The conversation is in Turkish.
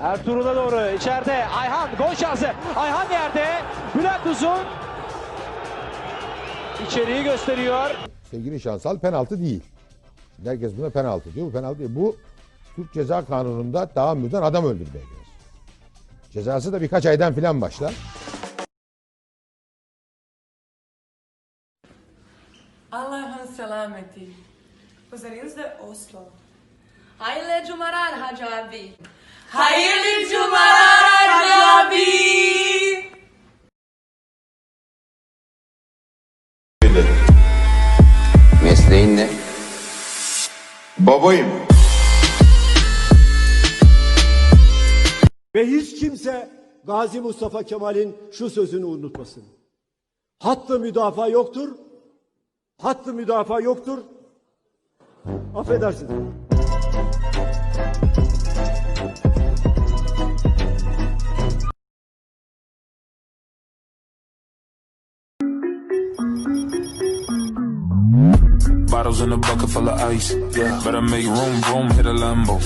Ertuğrul'a doğru içeride Ayhan gol şansı. Ayhan yerde. Bülent Uzun içeriği gösteriyor. Sevgili Şansal penaltı değil. Şimdi herkes buna penaltı diyor. Bu penaltı değil. Bu Türk Ceza Kanunu'nda tahammüden adam öldürmeye girer. Cezası da birkaç aydan filan başlar. Allah'ın selameti. Pozornost de Oslo. Hayırlı cumalar Hacı abi. Hayırlı cumalar Hacı abi. Mesleğin ne? Babayım. Ve hiç kimse Gazi Mustafa Kemal'in şu sözünü unutmasın. Hattı müdafaa yoktur. Hattı müdafaa yoktur. Affedersin. Bottles in a bucket full of ice. Yeah. Better make room, room, hit a Lambo.